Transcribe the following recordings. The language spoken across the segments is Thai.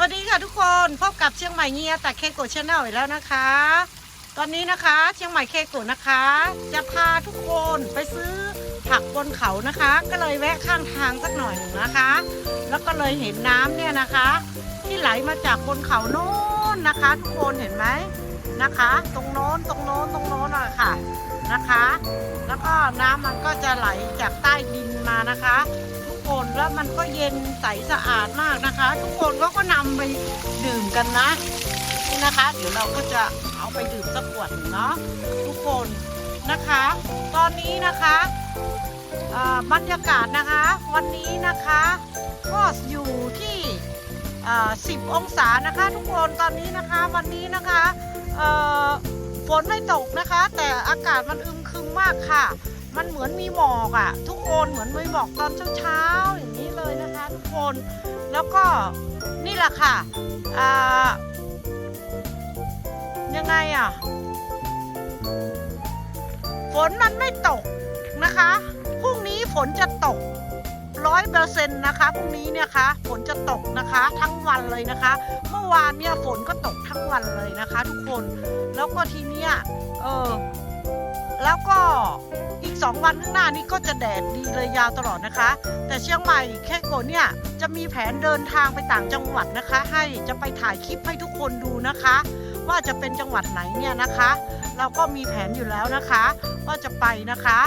วัสดีค่ะทุกคนพบกับเชียงใหม่เงียแต่เคโกชแนลอีกแล้วนะคะ ตอนนี้นะคะเชียงใหม่เคโกนะคะ จะพาทุกคนไปซื้อผักบนเขานะคะ ก็เลยแวะข้างทางสักหน่อยหนึ่งนะคะ แล้วก็เลยเห็นน้ำเนี่ยนะคะ ที่ไหลมาจากบนเขาโน้นนะคะ ทุกคนเห็นไหมนะคะ ตรงโน้นตรงโน้นตรงโน้นอะค่ะนะคะ แล้วก็น้ำมันก็จะไหลจากใต้ดินมานะคะ คนแล้วมันก็เย็นใสสะอาดมากนะคะ ทุกคนก็ก็นำไปดื่มกันนะนี่นะคะ เดี๋ยวเราก็จะเอาไปดื่มสักขวดเนาะทุกคนนะคะ ตอนนี้นะคะบรรยากาศนะคะ วันนี้นะคะก็อยู่ที่10 องศานะคะ ทุกคนตอนนี้นะคะวันนี้นะคะฝนไม่ตกนะคะ แต่อากาศมันอึมครึมมากค่ะ มันเหมือนมีหมอกอะ่ะ ทุกคนเหมือนมีหมอกตอนเช้าๆอย่างนี้เลยนะคะ ทุกคนแล้วก็นี่แหละค่ะอ่ายังไงอะ่ะฝนมันไม่ตกนะคะพรุ่งนี้ฝนจะตกร้อยเปอร์เซ็นต์นะคะพรุ่งนี้เนี่ยคะฝนจะตกนะคะ ทั้งวันเลยนะคะ เมื่อวานเนี่ยฝนก็ตกทั้งวันเลยนะคะ ทุกคนแล้วก็ทีเนี้ยเออ แล้วก็อีก 2 วันข้างหน้านี้ก็จะแดดดีเลยยาวตลอดนะคะ แต่เชียงใหม่แค่โกเนี่ยจะมีแผนเดินทางไปต่างจังหวัดนะคะ ให้จะไปถ่ายคลิปให้ทุกคนดูนะคะ ว่าจะเป็นจังหวัดไหนเนี่ยนะคะ เราก็มีแผนอยู่แล้วนะคะ ว่าจะไปนะคะ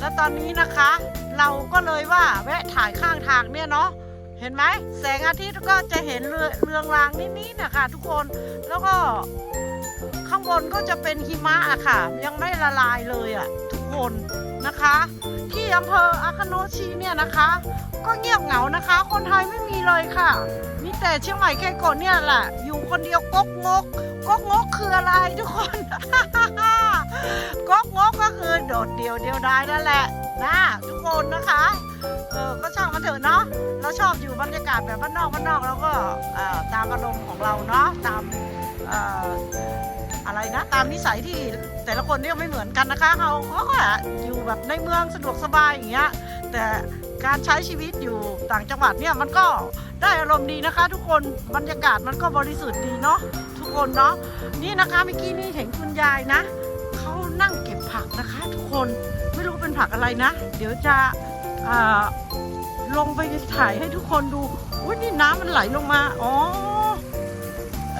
แล้วตอนนี้นะคะ เราก็เลยว่าแวะถ่ายข้างทางเนี่ยเนาะเห็นไหมแสงอาทิตย์ก็จะเห็นเรือเรืองรางนิดๆนะคะ ทุกคนแล้วก็ ข้างบนก็จะเป็นหิมะอะค่ะ ยังไม่ละลายเลยอะทุกคนนะคะ ที่อำเภออาคโนชิเนี่ยนะคะ ก็เงียบเหงานะคะ คนไทยไม่มีเลยค่ะมีแต่เชียงใหม่แค่ก่อนเนี่ยแหละอยู่คนเดียวกกงกกกงกคืออะไรทุกคนกกงกก็คือโดดเดี่ยวเดียวดายนั่นแหละนะทุกคนนะคะเออก็ช่างมันเถอะเนาะเราชอบอยู่บรรยากาศแบบบ้านนอกบ้านนอกแล้วก็อ่อตามอารมณ์ของเราเนาะตามเอะไรนะ ตามนิสัยที่แต่ละคนเนี่ยไม่เหมือนกันนะคะเขาเขาก็อยู่แบบในเมืองสะดวกสบายอย่างเงี้ยแต่การใช้ชีวิตอยู่ต่างจังหวัดเนี่ยมันก็ได้อารมณ์ดีนะคะ ทุกคนบรรยากาศมันก็บริสุทธิ์ดีเนาะทุกคนเนาะนี่นะคะเมื่อกี้นี่เห็นคุณยายนะเขานั่งเก็บผักนะคะ ทุกคนไม่รู้เป็นผักอะไรนะ เดี๋ยวจะลงไปถ่ายให้ทุกคนดูว่านี่น้ำมันไหลลงมาอ๋อ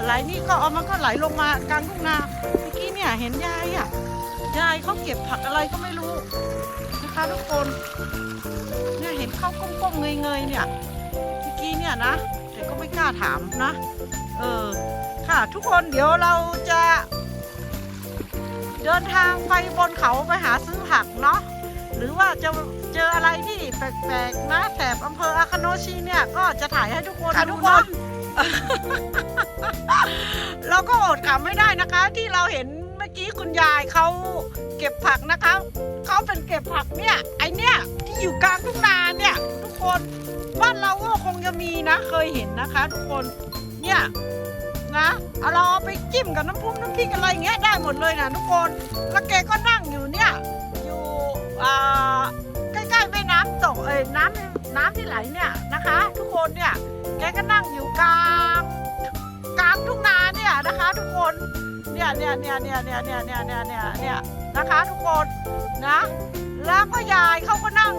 ไหลนี่ก็เอามันก็ไหลลงมากลางทุ่งนาเมื่อกี้เนี่ยเห็นยายอะยายเขาเก็บผักอะไรก็ไม่รู้นะคะทุกคนเนี่ยเห็นเขาก้มๆเงยๆเนี่ยเมื่อกี้เนี่ยนะแต่ก็ไม่กล้าถามนะเออค่ะทุกคนเดี๋ยวเราจะ เดินทางไปบนเขาไปหาซื้อผักเนาะหรือว่าจะเจออะไรที่แปลกๆนะแถบอำเภออาคาโนชิเนี่ยก็จะถ่ายให้ทุกคนค่ะดูทุกคน เราก็อดขำไม่ได้นะคะ ที่เราเห็นเมื่อกี้คุณยายเขาเก็บผักนะคะเขาเป็นเก็บผักเนี่ย ไอเนี่ยที่อยู่กลางทุ่งนาเนี่ย ทุกคนบ้านเราก็คงจะมีนะ เคยเห็นนะคะ ทุกคนเนี่ยนะเอาเราเอาไปจิ้มกับน้ำพุน้ำพริกอะไรอย่างเงี้ยได้หมดเลยนะทุกคนแล้วแกก็นั่งอยู่เนี่ยอยู่อ่าใกล้ๆแม่น้ำตกเอ้ยน้ำน้ำที่ไหลเนี่ยนะคะ ทุกคนเนี่ย แกก็นั่งอยู่กลางกลางทุ่งนาเนี่ยนะคะ ทุกคนเนี่ยเนี่ยเนี่ยเนี่ยเนี่ยเนี่ยเนี่ยเนี่ยเนี่ยเนี่ยนะคะทุกคนนะแล้วก็ยายเขาก็นั่ง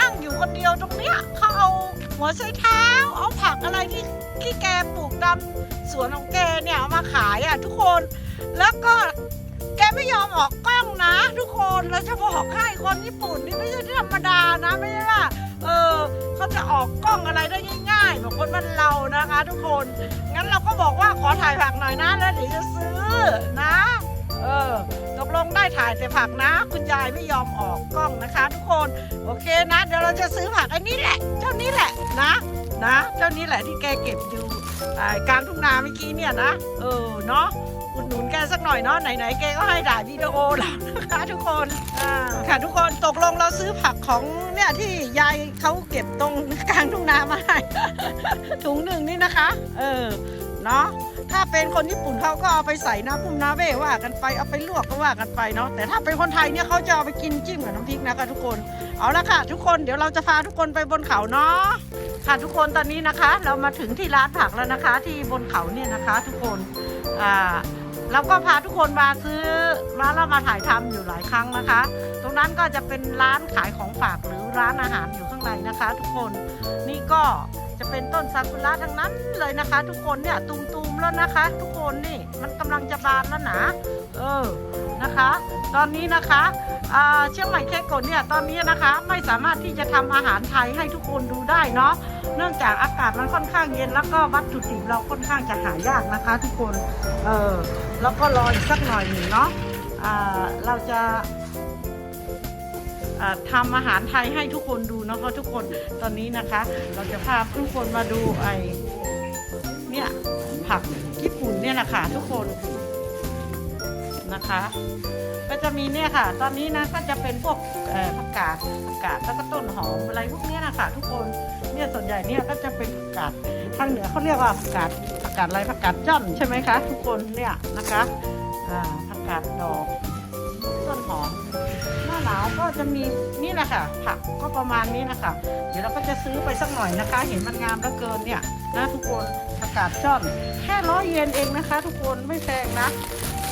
นั่งอยู่คนเดียวตรงเนี้ยเขาเอาหัวไชเท้า เอาผักอะไรที่ที่แกปลูกตามสวนของแกเนี่ยเอามาขายอะทุกคนแล้วก็แกไม่ยอมออกกล้องนะ ทุกคนเราจะบอกให้คนญี่ปุ่นนี่ไม่ใช่ธรรมดานะไม่ใช่ว่า เขาจะออกกล้องอะไรได้ง่ายๆแบบคนบ้านเรานะคะ ทุกคน งั้นเราก็บอกว่าขอถ่ายผักหน่อยนะแล้วเดี๋ยวจะซื้อนะ เออตกลงได้ถ่ายแต่ผักนะ คุณยายไม่ยอมออกกล้องนะคะ ทุกคนโอเคนะ เดี๋ยวเราจะซื้อผักอันนี้แหละ เจ้านี้แหละนะนะ เจ้านี้แหละที่แกเก็บอยู่กลางทุ่งนาเมื่อกี้เนี่ยนะ เออเนาะ อุดหนุนแกสักหน่อยเนาะไหนๆแกก็ให้ถ่ายวิดีโอแล้วนะคะทุกคนอ่าค่ะทุกคนตกลงเราซื้อผักของเนี่ยที่ยายเขาเก็บตรงกลางทุ่งนามาให้ ถุงหนึ่งนี่นะคะ เออเนาะถ้าเป็นคนญี่ปุ่นเขาก็เอาไปใส่น้ำพุ่มน้ำเว่ว่ากันไปเอาไปลวกก็ว่ากันไปเนาะแต่ถ้าเป็นคนไทยเนี่ยเขาจะเอาไปกินจิ้มกับน้ำพริกนะคะทุกคนเอาละค่ะ ทุกคนเดี๋ยวเราจะพาทุกคนไปบนเขาเนาะค่ะทุกคนตอนนี้นะคะ เรามาถึงที่ร้านผักแล้วนะคะ ที่บนเขาเนี่ยนะคะ ทุกคนอ่า เราก็พาทุกคนมาซื้อมาแล้วมาถ่ายทำอยู่หลายครั้งนะคะ ตรงนั้นก็จะเป็นร้านขายของฝากหรือร้านอาหารอยู่ข้างในนะคะ ทุกคนนี่ก็ จะเป็นต้นซากุระทั้งนั้นเลยนะคะ ทุกคนเนี่ยตูมๆแล้วนะคะ ทุกคนนี่มันกำลังจะบานแล้วนะเออนะคะ ตอนนี้นะคะเชียงใหม่เค้กกลเนี่ยตอนนี้นะคะไม่สามารถที่จะทำอาหารไทยให้ทุกคนดูได้เนาะเนื่องจากอากาศมันค่อนข้างเย็นแล้วก็วัตถุดิบเราค่อนข้างจะหายากนะคะ ทุกคนเออแล้วก็รออีกสักหน่อยหนึ่งเนาะเราจะ ทำอาหารไทยให้ทุกคนดูนะคะทุกคนตอนนี้นะคะ เราจะพาทุกคนมาดูไอเนี่ยผักญี่ปุ่นเนี่ยนะคะทุกคนนะคะ ก็จะมีเนี่ยค่ะ ตอนนี้นะก็จะเป็นพวกผักกาดผักกาดแล้วก็ต้นหอมอะไรพวกเนี้ยนะคะทุกคนเนี่ยส่วนใหญ่เนี่ยก็จะเป็นผักกาดทางเหนือเขาเรียกว่าผักกาดผักกาดอะไรผักกาดจ้อนใช่ไหมคะ ทุกคนเนี่ยนะคะผักกาดดอกต้นหอม หนาวก็จะมีนี่แหละค่ะ ผักก็ประมาณนี้นะคะ เดี๋ยวเราก็จะซื้อไปสักหน่อยนะคะ เห็นมันงามเหลือเกินเนี่ยนะทุกคนผักาดช่อนแค่ร้อยเยนเองนะคะ ทุกคนไม่แพงนะ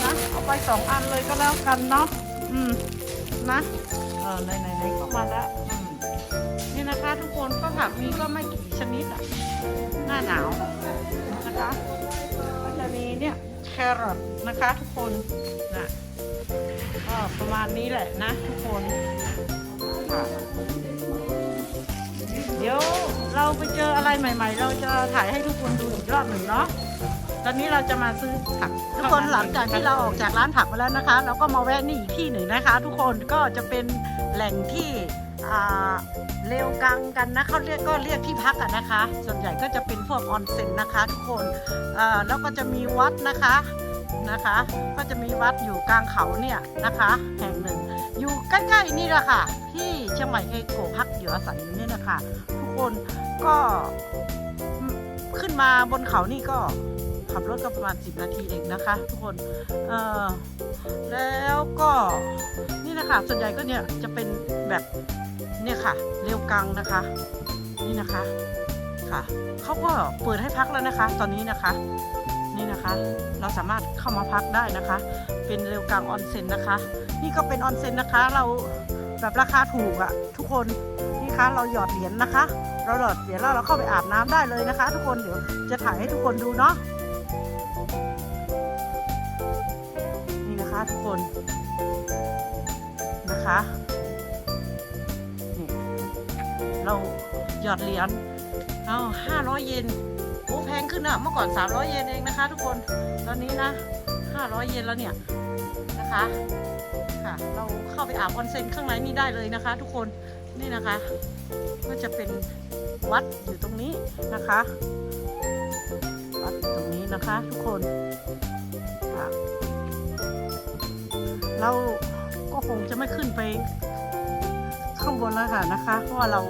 นะเอาไปสองอันเลยก็แล้วกันเนาะอืมนะเออไหนไหนไหนก็มาแล้วนี่นะคะ ทุกคนก็ผักมีก็ไม่กี่ชนิดอะหน้าหนาวนะคะก็จะมีเนี่ยแครอทนะคะ ทุกคนนะ ก็ประมาณนี้แหละนะทุกคนค่ะเดี๋ยวเราไปเจออะไรใหม่ ๆ เราจะถ่ายให้ทุกคนดูอีกรอบหนึ่งเนาะตอนนี้เราจะมาซื้อผักทุกคนหลังจากที่เราออกจากร้านผักมาแล้วนะคะ เราก็มาแวะนี่อีกที่หนึ่งนะคะ ทุกคนก็จะเป็นแหล่งที่เร็วกังกันนะเขาเรียกก็เรียกที่พักอะนะคะ ส่วนใหญ่ก็จะเป็นพวกออนเซ็นนะคะ ทุกคนแล้วก็จะมีวัดนะคะ นะคะ ก็จะมีวัดอยู่กลางเขาเนี่ยนะคะ แห่งหนึ่ง อยู่ใกล้ๆนี่แหละค่ะ ที่เชียงใหม่เอโกพักอยู่อาศัยอยู่นี่นะคะ ทุกคนก็ขึ้นมาบนเขานี่ก็ขับรถก็ประมาณ 10 นาทีเองนะคะ ทุกคนเออแล้วก็นี่นะคะส่วนใหญ่ก็เนี่ยจะเป็นแบบเนี่ยค่ะ เร็วกังนะคะ นี่นะคะค่ะเขาก็เปิดให้พักแล้วนะคะ ตอนนี้นะคะ นี่นะคะ เราสามารถเข้ามาพักได้นะคะ เป็นเร็วกลางออนเซ็นนะคะ นี่ก็เป็นออนเซ็นนะคะ เราแบบราคาถูกอะทุกคนนี่คะเราหยอดเหรียญนะคะ เราหยอดเหรียญแล้วเราเข้าไปอาบน้ำได้เลยนะคะ ทุกคนเดี๋ยวจะถ่ายให้ทุกคนดูเนาะนี่นะคะทุกคนนะคะนี่เราหยอดเหรียญเอาห้าร้อยเยน ขึ้นอะเมื่อก่อน 300 เยนเองนะคะ ทุกคนตอนนี้นะ 500 เยนแล้วเนี่ยนะคะค่ะเราเข้าไปอาบออนเซ็นข้างในนี่ได้เลยนะคะ ทุกคนนี่นะคะ ก็จะเป็นวัดอยู่ตรงนี้นะคะวัดอยู่ตรงนี้นะคะทุกคนค่ะเราก็คงจะไม่ขึ้นไปข้างบนแล้วค่ะนะคะ เพราะว่าเรา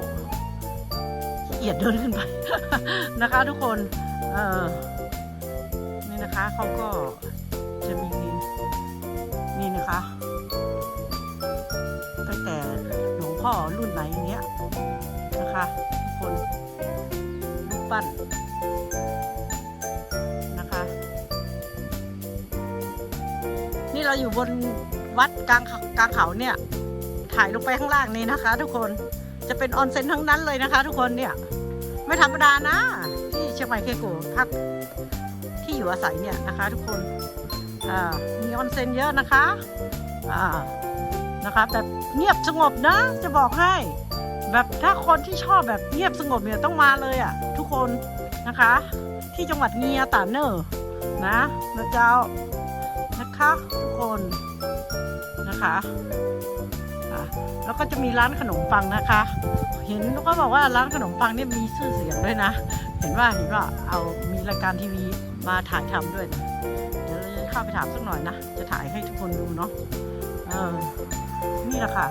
เกียดเดินขึ้นไปนะคะ ทุกคน นี่นะคะเขาก็จะมีนี่นะคะ ตั้งแต่หลวงพ่อรุ่นไหนเงี้ยนะคะทุกคนรูปปั้นนะคะ นี่เราอยู่บนวัดกลางกลางเขาเนี่ย ถ่ายลงไปข้างล่างนี้นะคะ ทุกคนจะเป็นออนเซ็นทั้งนั้นเลยนะคะ ทุกคนเนี่ย ไม่ธรรมดานะ ชียงใหม่เคโกะพักที่อยู่อาศัยเนี่ยนะคะ ทุกคนมีออนเซ็นเยอะนะคะนะคะแบบเงียบสงบนะ จะบอกให้แบบถ้าคนที่ชอบแบบเงียบสงบเนี่ยต้องมาเลยอะ ทุกคนนะคะ ที่จังหวัดเงียตาเนอร์นะนะเจ้านะคะทุกคนนะคะอะแล้วก็จะมีร้านขนมปังนะคะ เห็นก็บอกว่าร้านขนมปังเนี่ยมีชื่อเสียงด้วยนะ เห็นว่าเห็นว่าเอามีรายการทีวีมาถ่ายทำด้วยนะเดี๋ยวเราจะเข้าไปถามสักหน่อยนะ จะถ่ายให้ทุกคนดูเนาะเออนี่แหละค่ะ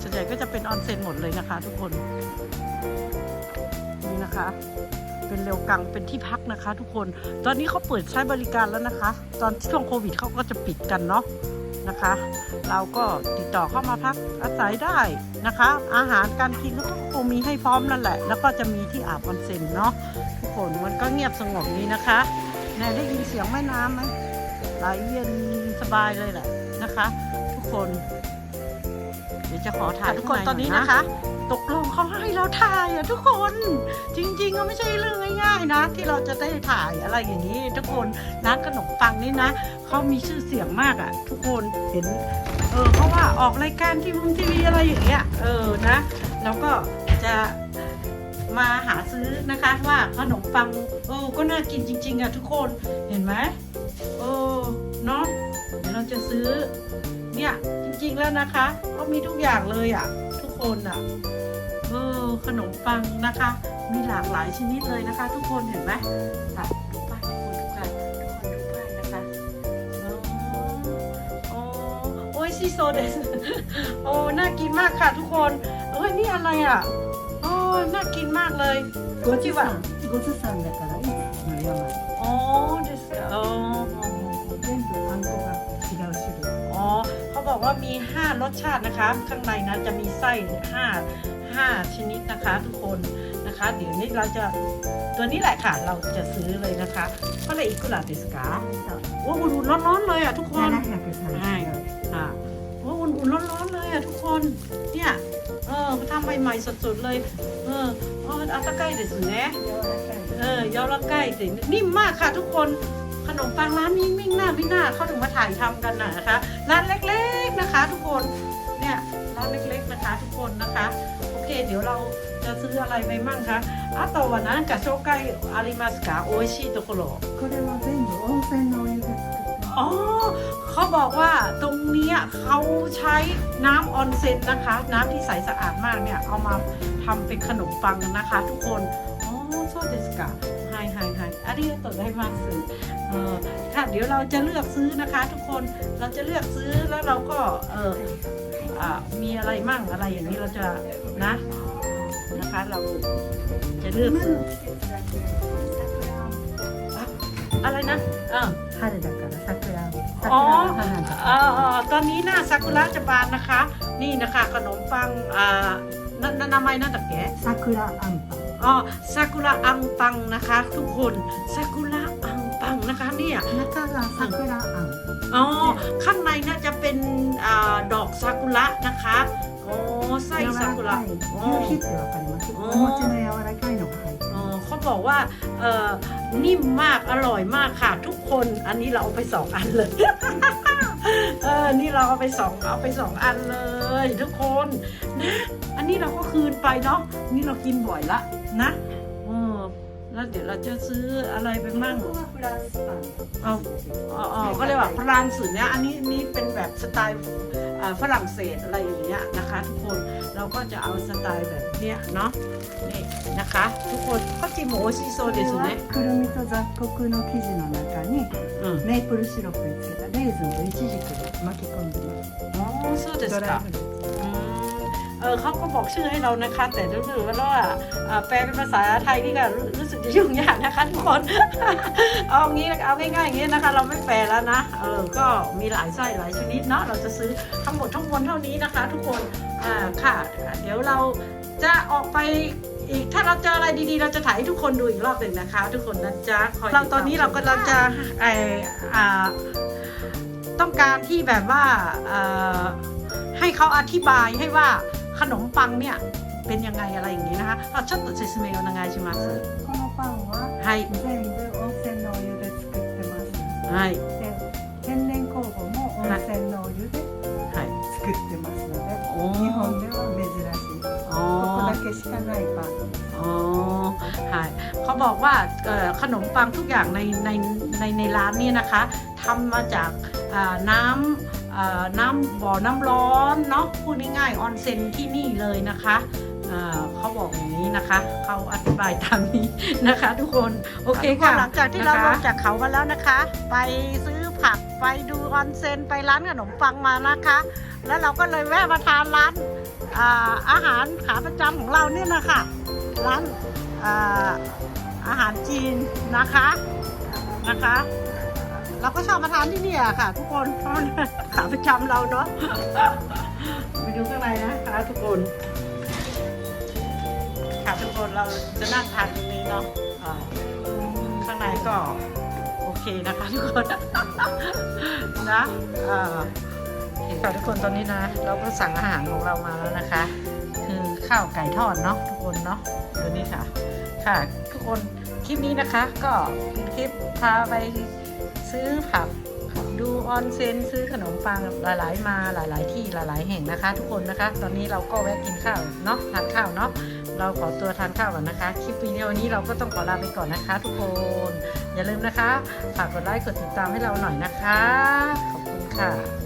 ส่วนใหญ่ก็จะเป็นออนเซ็นหมดเลยนะคะ ทุกคน นี่นะคะ เป็นเร็วกังเป็นที่พักนะคะ ทุกคน ตอนนี้เขาเปิดใช้บริการแล้วนะคะ ตอนช่วงโควิดเขาก็จะปิดกันเนาะ นะคะ เราก็ติดต่อเข้ามาพักอาศัยได้นะคะ อาหารการกินก็คงมีให้พร้อมนั่นแหละ แล้วก็จะมีที่อาบออนเซ็นเนาะทุกคนมันก็เงียบสงบนี้นะคะแนได้ยินเสียงแม่น้ำไหมไหลเย็นสบายเลยแหละนะคะ ทุกคน จะขอถ่ายทุกคนตอนนี้นะคะ ตกลงเขาให้เราถ่ายอะทุกคน จริงๆก็ไม่ใช่เรื่องง่ายๆนะ ที่เราจะได้ถ่ายอะไรอย่างนี้ ทุกคนร้านขนมปังนี่นะเขามีชื่อเสียงมากอะทุกคนเห็นเออเพราะว่าออกรายการทีวีทีวีอะไรอย่างเงี้ยเออนะแล้วก็จะมาหาซื้อนะคะว่าขนมปังเออก็น่ากินจริง ๆอะทุกคนเห็นไหมเออเนาะเดี๋ยวเราจะซื้อ เนี่ยจริงๆแล้วนะคะก็มีทุกอย่างเลยอะทุกคนอะเออขนมปังนะคะ มีหลากหลายชนิดเลยนะคะ ทุกคนเห็นไหมอ่ะดูป้ายทุกคนดูป้ายทุกคนดูป้ายนะคะอ๋อ โอ้ยซีโซเดส โอ้ น่ากินมากค่ะทุกคน เอ้ย นี่อะไรอ่ะ โอ้น่ากินมากเลย ごちさんごちさんだから ว่ามี 5 รสชาตินะคะ ข้างในนะจะมีไส้5 5 ชนิดนะคะทุกคนนะคะ เดี๋ยวนี้เราจะตัวนี้แหละค่ะ เราจะซื้อเลยนะคะเท่าไหร่อีกกุหลาบดิสกาโอ้อุ่นๆร้อนๆเลยอะทุกคน730円อะโอ้อุ่นๆร้อนๆเลยอะทุกคนเนี่ยเออทำใหม่ๆสดๆเลย เอออ๋ออาตาไกเดสねเออยอละไกสินิ่มมากค่ะทุกคน ขนมปังร้านนี้ไม่น่าไม่น่าเขาถึงมาถ่ายทำกันนะนะคะ ร้านเล็กๆนะคะ ทุกคน เนี่ยร้านเล็กๆนะคะ ทุกคนนะคะ โอเค เดี๋ยวเราจะซื้ออะไรไปมั่งคะあとは何か紹介ありますか美味しいところこれは全部温泉のお湯で作ってま อ๋อเขาบอกว่าตรงเนี้ยเขาใช้น้ำออนเซ็นนะคะ น้ำที่ใสสะอาดมากเนี่ย เอามาทำเป็นขนมปังนะคะ ทุกคน อ๋อ そうですかはいはいはいありがとうございますเออค่ะเดี๋ยวเราจะเลือกซื้อนะคะ ทุกคนเราจะเลือกซื้อแล้วเราก็เอออ่ามีอะไรมั่งอะไรอย่างนี้เราจะนะนะคะ เราจะเลือก 今 ซื้อ の季節だけ桜あん อะไรนะเออ 春だから桜あん桜 อ๋อ の花だ เอ่อเอ่อตอนนี้หน้าซากุระจะบานนะคะ นี่นะคะ ขนมปังอ่านานานาไมนั่นตะแก 桜あんパン อ๋ อ๋อซากุระอังปังนะคะ ทุกคนซากุระอังปังนะคะเนี่ยนักราซากุระอังอ๋อข้างในน่าจะเป็นอดอกซากุระนะคะอ๋อไส้ซากุระอ๋อคิดเดี๋ยวกันโอ้จะไม่อาอะไรใกล้หนอเขาบอกว่านิ่มมากอร่อยมากค่ะ ทุกคนอันนี้เราเอาไปสองอันเลยเออ นี่เราเอาไปสองเอาไปสองอันเลย ทุกคนนะ อันนี้เราก็คืนไปเนาะ นี่เรากินบ่อยละ นะเออแล้วเดี๋ยวเราจะซื้ออะไรไปมั่ง ここがフランスパン เอาอ๋ออ๋อก็เรียกว่าฟรานซ์เนี่ยอันนี้นี่เป็นแบบสไตล์อ่าฝรั่งเศสอะไรอย่างเงี้ยนะคะ ทุกคนเราก็จะเอาสไตล์แบบเนี้ยเนาะนี่นะคะ ทุกคนก็จิโมชิโซ こ เด れ す は ねくるみと雑穀の生地の中に อืม メープルシロップにつけたレーズンとイチジクで巻き込んでます อ๋อそうですドライかフルーツ อืม เออเขาก็บอกชื่อให้เรานะคะ แต่รู้สึกว่าอ่าแปลเป็นภาษาไทยนี่ก็รู้รู้สึกจะยุ่งยากนะคะทุกคน เอางี้เอาง่ายๆอย่างนี้นะคะ เราไม่แปลแล้วนะเออก็มีหลายไส้หลายชนิดเนาะเราจะซื้อทั้งหมดทั้งมวลเท่านี้นะคะ ทุกคนอ่าค่ะ เดี๋ยวเราจะออกไปอีกถ้าเราเจออะไรดีๆ เราจะถ่ายให้ทุกคนดูอีกรอบหนึ่งนะคะ ทุกคนนะจ๊ะคอยเราตอนนี้เราก็เราจะไออ่าต้องการที่แบบว่าเอ่อให้เขาอธิบายให้ว่า ขนมปังเนี่ยเป็นยังไงอะไรอย่างนี้นะคะあちょっと説明お願いしますこのパンははい全部温泉のお湯で作ってますはいで天然酵母も温泉のお湯ではい作ってますのでお日本では珍しいอ๋อ ここだけしかないパンです อ๋อใช่เขาบอกว่าเอ่อขนมปังทุกอย่างในในในในร้านเนี่ยนะคะทำมาจากอ่าน้ำอ่า น้ำบ่อน้ำร้อนเนาะพูดง่ายๆออนเซ็นที่นี่เลยนะคะอ่าเขาบอกอย่างนี้นะคะ เขาอธิบายตามนี้นะคะ ทุกคน โอเคค่ะ หลังจากที่เราลงจากเขามาแล้วนะคะ ไปซื้อผัก ไปดูออนเซ็น ไปร้านขนมปังมานะคะ แล้วเราก็เลยแวะมาทานร้านอ่าอาหารขาประจำของเราเนี่ยนะคะ ร้านอ่าอาหารจีนนะคะ นะคะ เราก็ชอบมาทานที่นี่อะค่ะ ทุกคนเพราะนขาประจำเราเนาะไปดูข้างในนะคะทุกคนค่ะทุกคนเราจะนั่งทานตรงนี้เนาะข้างในก็โอเคนะคะทุกคนนะอ่าโอเคค่ะทุกคนตอนนี้นะ เราก็สั่งอาหารของเรามาแล้วนะคะ คือข้าวไก่ทอดเนาะทุกคนเนาะเดี๋ยวนี้ค่ะ ค่ะ ทุกคนคลิปนี้นะคะ ก็เป็นคลิปพาไป ซื้อผักดูออนเซนซื้อขนมปังหลายๆ มาหลาย ๆ ที่หลาย ๆ แห่งนะคะ ทุกคนนะคะ ตอนนี้เราก็แวะกินข้าวเนาะทานข้าวเนาะเราขอตัวทานข้าวก่อนนะคะ คลิปวิดีโอนี้เราก็ต้องขอลาไปก่อนนะคะ ทุกคน อย่าลืมนะคะ ฝากกดไลค์กดติดตามให้เราหน่อยนะคะ ขอบคุณค่ะ